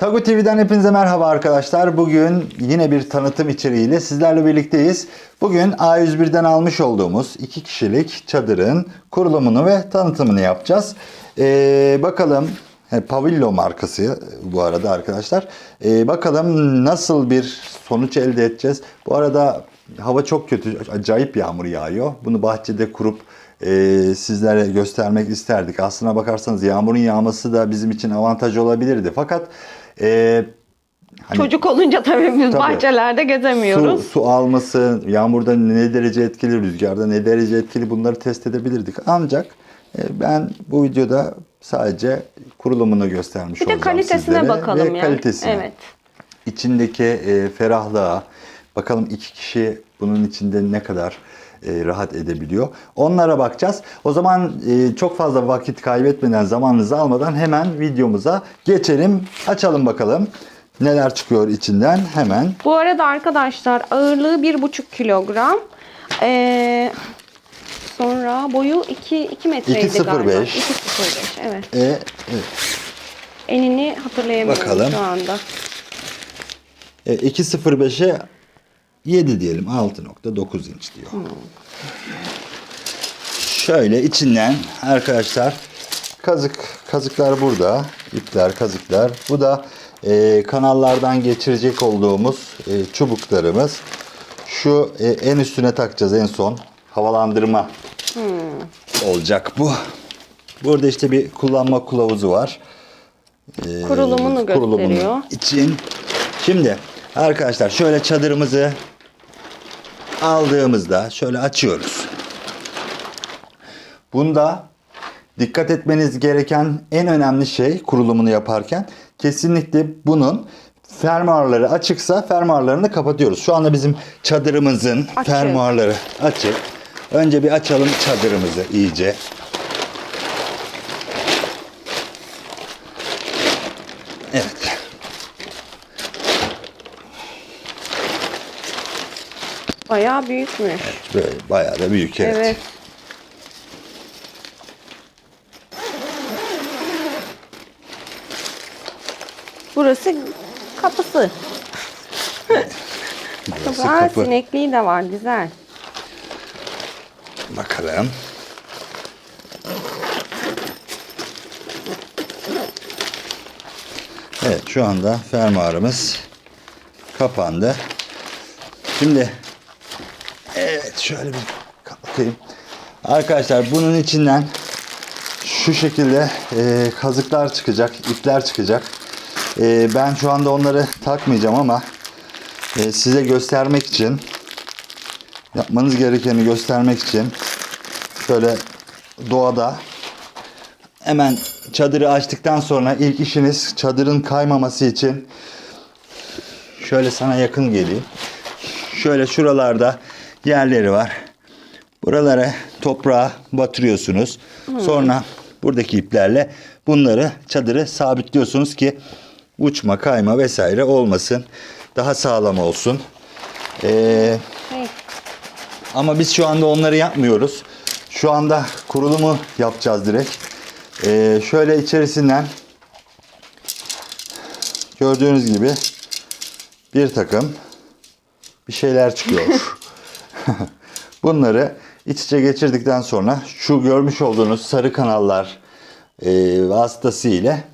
Tago TV'den hepinize merhaba arkadaşlar. Bugün yine bir tanıtım içeriğiyle sizlerle birlikteyiz. Bugün A101'den almış olduğumuz iki kişilik çadırın kurulumunu ve tanıtımını yapacağız. Ee, bakalım Pavillo markası bu arada arkadaşlar. Ee, bakalım nasıl bir sonuç elde edeceğiz. Bu arada hava çok kötü. Acayip yağmur yağıyor. Bunu bahçede kurup e, sizlere göstermek isterdik. Aslına bakarsanız yağmurun yağması da bizim için avantaj olabilirdi. Fakat e, hani Çocuk olunca tabii biz Tabii. bahçelerde su, gezemiyoruz. su alması, yağmurda ne derece etkili, rüzgarda ne derece etkili bunları test edebilirdik. Ancak e, ben bu videoda sadece kurulumunu göstermiş Bir de olacağım kalitesine sizlere bakalım ve ya. kalitesine. Evet. İçindeki e, ferahlığa, bakalım iki kişi bunun içinde ne kadar e, rahat edebiliyor. Onlara bakacağız. O zaman e, çok fazla vakit kaybetmeden, zamanınızı almadan hemen videomuza geçelim. Açalım bakalım neler çıkıyor içinden hemen. Bu arada arkadaşlar ağırlığı 1,5 kilogram. Ee, sonra boyu 2, 2 metreydi 2.05. galiba. 2.05 evet. E, evet. Enini hatırlayamıyorum Bakalım. şu anda. E, 2.05'e 7 diyelim. 6.9 inç diyor. Şöyle içinden arkadaşlar kazık kazıklar burada. ipler kazıklar. Bu da e, kanallardan geçirecek olduğumuz e, çubuklarımız. Şu e, en üstüne takacağız en son. Havalandırma olacak bu. Burada işte bir kullanma kılavuzu var. E, Kurulumunu gösteriyor. için. Şimdi arkadaşlar şöyle çadırımızı aldığımızda şöyle açıyoruz. Bunda dikkat etmeniz gereken en önemli şey kurulumunu yaparken kesinlikle bunun fermuarları açıksa fermuarlarını kapatıyoruz. Şu anda bizim çadırımızın Açık. fermuarları açık. Önce bir açalım çadırımızı iyice. Evet. Bayağı büyükmüş. Böyle bayağı da büyük evet. Evet. Burası kapısı. Burası Aa, kapı. sinekliği de var güzel. Bakalım. Evet şu anda fermuarımız kapandı. Şimdi evet şöyle bir kalkayım. Arkadaşlar bunun içinden şu şekilde e, kazıklar çıkacak, ipler çıkacak. E, ben şu anda onları takmayacağım ama e, size göstermek için yapmanız gerekeni göstermek için şöyle doğada hemen çadırı açtıktan sonra ilk işiniz çadırın kaymaması için şöyle sana yakın geleyim. Şöyle şuralarda yerleri var. Buralara toprağa batırıyorsunuz. Sonra buradaki iplerle bunları çadırı sabitliyorsunuz ki uçma kayma vesaire olmasın. Daha sağlam olsun. Ee, Hey, ama biz şu anda onları yapmıyoruz. Şu anda kurulumu yapacağız direkt. Ee, şöyle içerisinden gördüğünüz gibi bir takım bir şeyler çıkıyor. Bunları iç içe geçirdikten sonra şu görmüş olduğunuz sarı kanallar e, vasıtası ile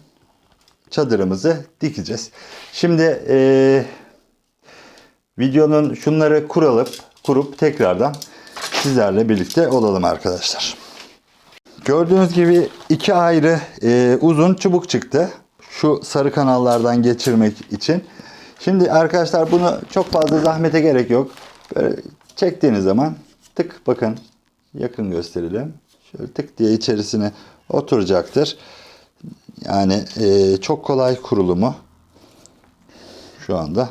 çadırımızı dikeceğiz. Şimdi e, videonun şunları kuralım, kurup tekrardan sizlerle birlikte olalım arkadaşlar. Gördüğünüz gibi iki ayrı e, uzun çubuk çıktı. Şu sarı kanallardan geçirmek için. Şimdi arkadaşlar bunu çok fazla zahmete gerek yok. Böyle çektiğiniz zaman tık bakın yakın gösterelim. Şöyle tık diye içerisine oturacaktır. Yani e, çok kolay kurulumu şu anda.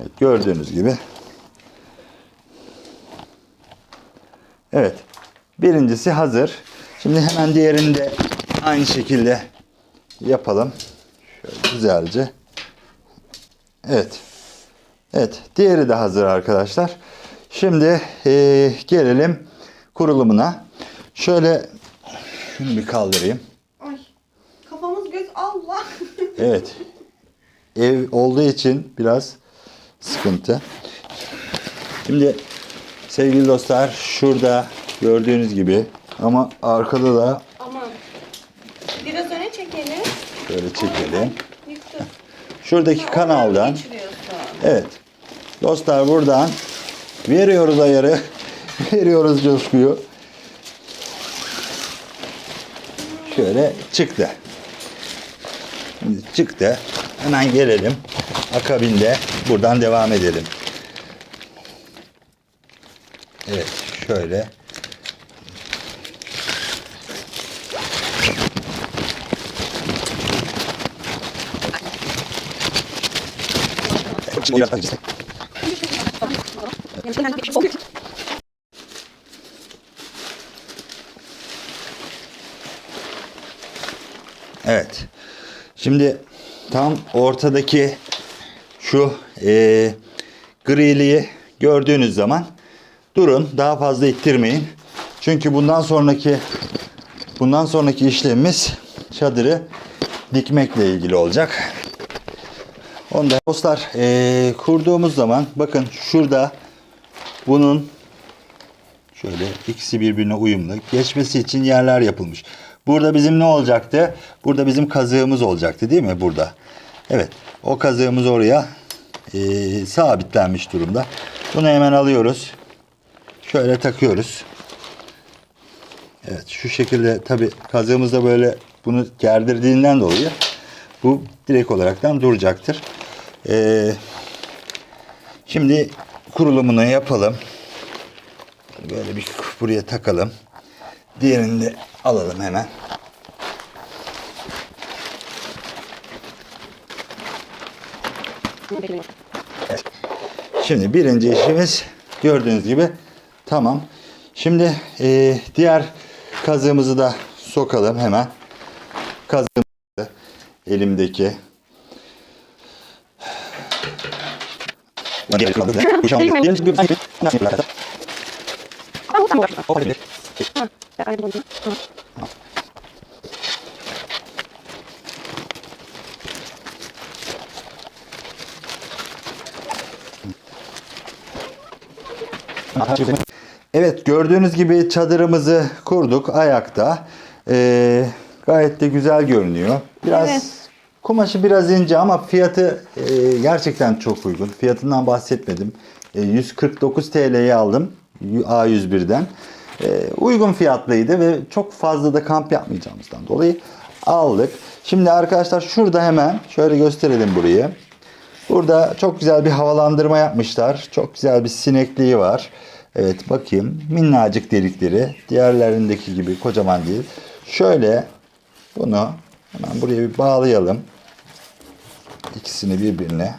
Evet, gördüğünüz gibi. Evet. Birincisi hazır. Şimdi hemen diğerini de aynı şekilde yapalım. Şöyle güzelce. Evet. Evet. Diğeri de hazır arkadaşlar. Şimdi eee, gelelim kurulumuna. Şöyle şunu bir kaldırayım. Ay. Kafamız göz Allah. Evet. ev olduğu için biraz sıkıntı. Şimdi sevgili dostlar şurada gördüğünüz gibi ama arkada da Aman. Biraz öne çekelim. şöyle çekelim. Yıktı. Şuradaki kanaldan evet dostlar buradan veriyoruz ayarı veriyoruz coşkuyu. Şöyle çıktı. Çıktı. Hemen gelelim. Akabinde buradan devam edelim. Evet şöyle. Evet. Şimdi tam ortadaki şu e, griliği gördüğünüz zaman durun. Daha fazla ittirmeyin. Çünkü bundan sonraki bundan sonraki işlemimiz çadırı dikmekle ilgili olacak. Onda dostlar e, kurduğumuz zaman bakın şurada bunun Şöyle ikisi birbirine uyumlu. Geçmesi için yerler yapılmış. Burada bizim ne olacaktı? Burada bizim kazığımız olacaktı değil mi? Burada. Evet. O kazığımız oraya eee, sabitlenmiş durumda. Bunu hemen alıyoruz. Şöyle takıyoruz. Evet. Şu şekilde tabi kazığımızda böyle bunu gerdirdiğinden dolayı bu direkt olaraktan duracaktır. Eee, şimdi kurulumunu yapalım. Böyle bir buraya takalım. Diğerini de alalım hemen. Şimdi birinci işimiz gördüğünüz gibi tamam. Şimdi eee, diğer kazığımızı da sokalım hemen. Kazığımızı elimdeki. Evet gördüğünüz gibi çadırımızı kurduk ayakta. Ee, gayet de güzel görünüyor. Biraz Evet. Kumaşı biraz ince ama fiyatı e, gerçekten çok uygun. Fiyatından bahsetmedim. E, 149 TL'ye aldım A101'den. E, uygun fiyatlıydı ve çok fazla da kamp yapmayacağımızdan dolayı aldık. Şimdi arkadaşlar şurada hemen şöyle gösterelim burayı. Burada çok güzel bir havalandırma yapmışlar. Çok güzel bir sinekliği var. Evet bakayım minnacık delikleri. Diğerlerindeki gibi kocaman değil. Şöyle bunu hemen buraya bir bağlayalım. İkisini birbirine.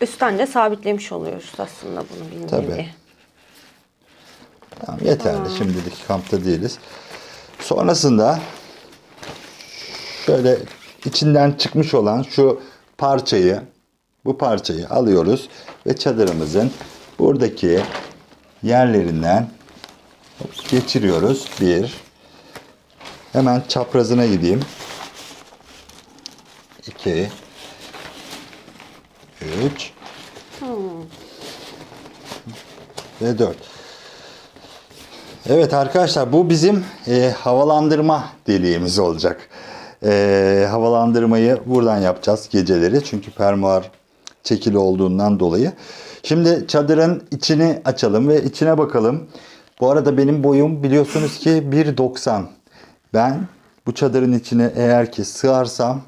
Üstten de sabitlemiş oluyoruz aslında bunu bir Tabii. nevi. Tamam yeterli. Şimdilik kampta değiliz. Sonrasında şöyle içinden çıkmış olan şu parçayı bu parçayı alıyoruz ve çadırımızın buradaki yerlerinden geçiriyoruz. Bir. Hemen çaprazına gideyim. İki. Üç. Ve dört. Evet arkadaşlar bu bizim e, havalandırma deliğimiz olacak. E, havalandırmayı buradan yapacağız geceleri. Çünkü fermuar çekili olduğundan dolayı. Şimdi çadırın içini açalım ve içine bakalım. Bu arada benim boyum biliyorsunuz ki 1.90. Ben bu çadırın içine eğer ki sığarsam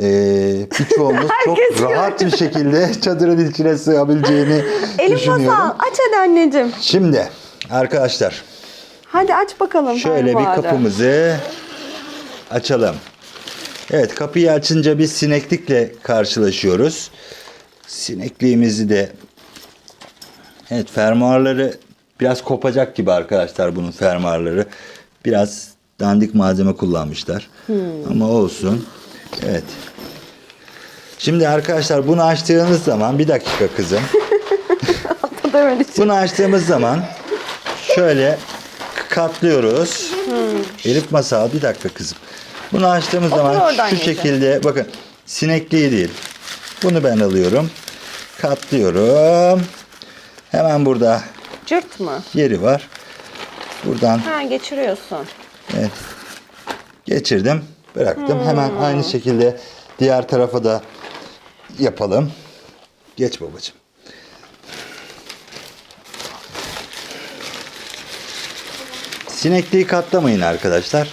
e, birçoğunuz çok rahat bir şekilde çadırın içine sığabileceğini Elif düşünüyorum. Masal aç hadi anneciğim. Şimdi arkadaşlar Hadi aç bakalım. Şöyle bir kapımızı açalım. Evet kapıyı açınca bir sineklikle karşılaşıyoruz. Sinekliğimizi de Evet fermuarları biraz kopacak gibi arkadaşlar bunun fermuarları. Biraz dandik malzeme kullanmışlar. Ama olsun. Evet. Şimdi arkadaşlar bunu açtığınız zaman bir dakika kızım. Demedim. Bunu açtığımız zaman şöyle katlıyoruz. Elif masal bir dakika kızım. Bunu açtığımız Otur zaman şu anneciğim. şekilde bakın sinekliği değil. Bunu ben alıyorum. Katlıyorum. Hemen burada Cırt mı? yeri var. Buradan Ha geçiriyorsun. evet, geçirdim. Bıraktım. Hemen aynı şekilde diğer tarafa da yapalım. Geç babacığım. Sinekliği katlamayın arkadaşlar.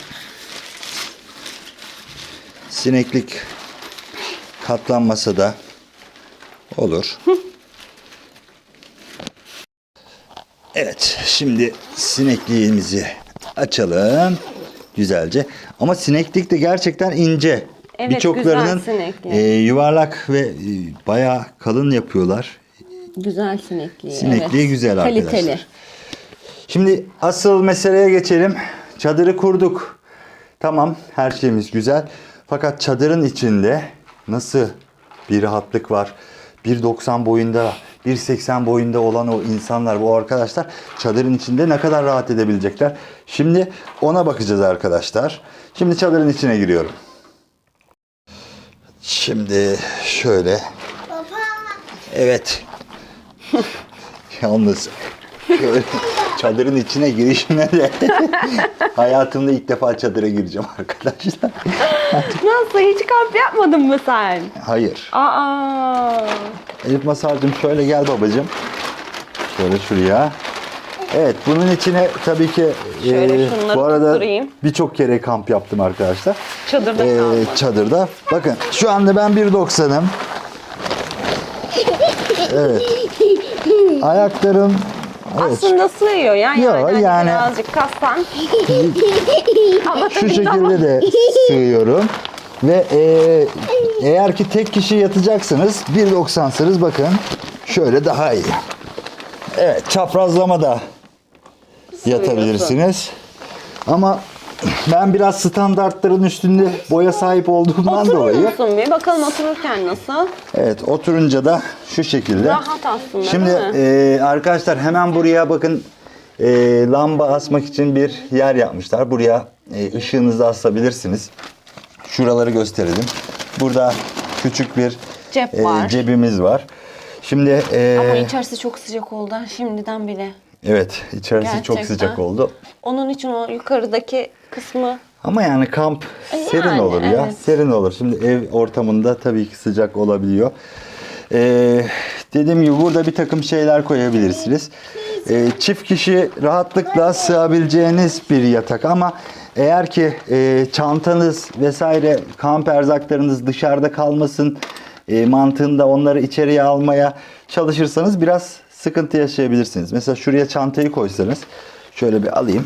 Sineklik katlanmasa da olur. Evet, şimdi sinekliğimizi açalım güzelce. Ama sineklik de gerçekten ince. Evet, Birçoklarının e, yuvarlak ve e, bayağı kalın yapıyorlar. Güzel sinekliği. Sinekliği güzel Kaliteli. arkadaşlar. Şimdi asıl meseleye geçelim. Çadırı kurduk. Tamam her şeyimiz güzel. Fakat çadırın içinde nasıl bir rahatlık var? 1.90 boyunda, 1.80 boyunda olan o insanlar, bu arkadaşlar çadırın içinde ne kadar rahat edebilecekler? Şimdi ona bakacağız arkadaşlar. Şimdi çadırın içine giriyorum. Şimdi şöyle. Evet. Yalnız şöyle çadırın içine girişime de hayatımda ilk defa çadıra gireceğim arkadaşlar. Nasıl hiç kamp yapmadın mı sen? Hayır. Aa. Elif Masar'cığım şöyle gel babacığım. Şöyle şuraya. Evet bunun içine tabii ki Şöyle e, şunları bu arada tutturayım. birçok kere kamp yaptım arkadaşlar. Çadırda Ee, çadırda. Bakın şu anda ben 1.90'ım. Evet. Ayaklarım evet, Aslında sığıyor ya. Yo, yani, hani yani- birazcık kassan. Ama şu şekilde de sığıyorum. Ve e, eğer ki tek kişi yatacaksınız 1.90'sınız bakın şöyle daha iyi. Evet çaprazlama da yatabilirsiniz. Ama ben biraz standartların üstünde boya sahip olduğumdan Oturur dolayı musun bir? Bakalım otururken nasıl? evet oturunca da şu şekilde. Rahat aslında Şimdi değil mi? e, arkadaşlar hemen buraya bakın e, lamba asmak için bir yer yapmışlar. Buraya e, ışığınızı asabilirsiniz. Şuraları gösterelim. Burada küçük bir Cep e, var. cebimiz var. Şimdi e, Ama içerisi çok sıcak oldu ha, şimdiden bile. evet içerisi çok Gerçekten. sıcak oldu. Onun için o yukarıdaki kısmı Ama yani kamp E, serin yani, olur ya. evet. Serin olur. Şimdi ev ortamında tabii ki sıcak olabiliyor. Ee, dediğim gibi burada bir takım şeyler koyabilirsiniz. Ee, çift kişi rahatlıkla sığabileceğiniz bir yatak ama eğer ki e, çantanız vesaire kamp erzaklarınız dışarıda kalmasın e, mantığında onları içeriye almaya çalışırsanız biraz sıkıntı yaşayabilirsiniz. Mesela şuraya çantayı koysanız şöyle bir alayım.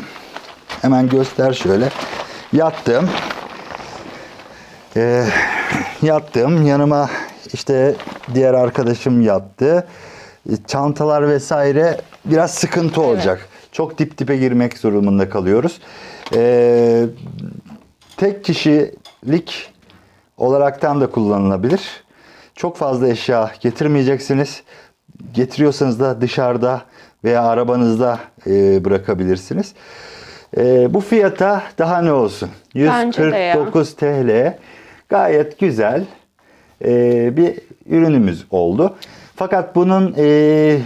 Hemen göster şöyle. Yattım. Ee, yattım. Yanıma işte diğer arkadaşım yattı. E, Çantalar vesaire biraz sıkıntı olacak. Çok dip dipe girmek zorunda kalıyoruz. Ee, tek kişilik olaraktan da kullanılabilir. Çok fazla eşya getirmeyeceksiniz. Getiriyorsanız da dışarıda veya arabanızda e, bırakabilirsiniz. E, bu fiyata daha ne olsun? Bence de ya. 149 TL. Gayet güzel e, bir ürünümüz oldu. Fakat bunun e,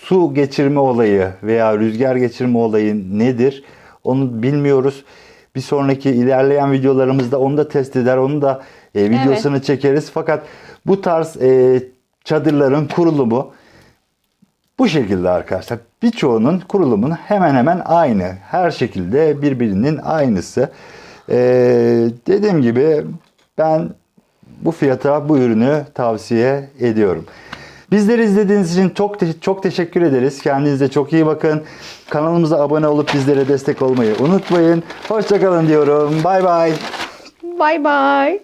su geçirme olayı veya rüzgar geçirme olayı nedir? Onu bilmiyoruz. Bir sonraki ilerleyen videolarımızda onu da test eder, onu da e, videosunu çekeriz. Fakat bu tarz e, çadırların kurulumu bu şekilde arkadaşlar. Birçoğunun kurulumun hemen hemen aynı. Her şekilde birbirinin aynısı. Ee, dediğim gibi ben bu fiyata bu ürünü tavsiye ediyorum. Bizleri izlediğiniz için çok te- çok teşekkür ederiz. Kendinize çok iyi bakın. Kanalımıza abone olup bizlere destek olmayı unutmayın. Hoşçakalın diyorum. Bay bay. Bay bay.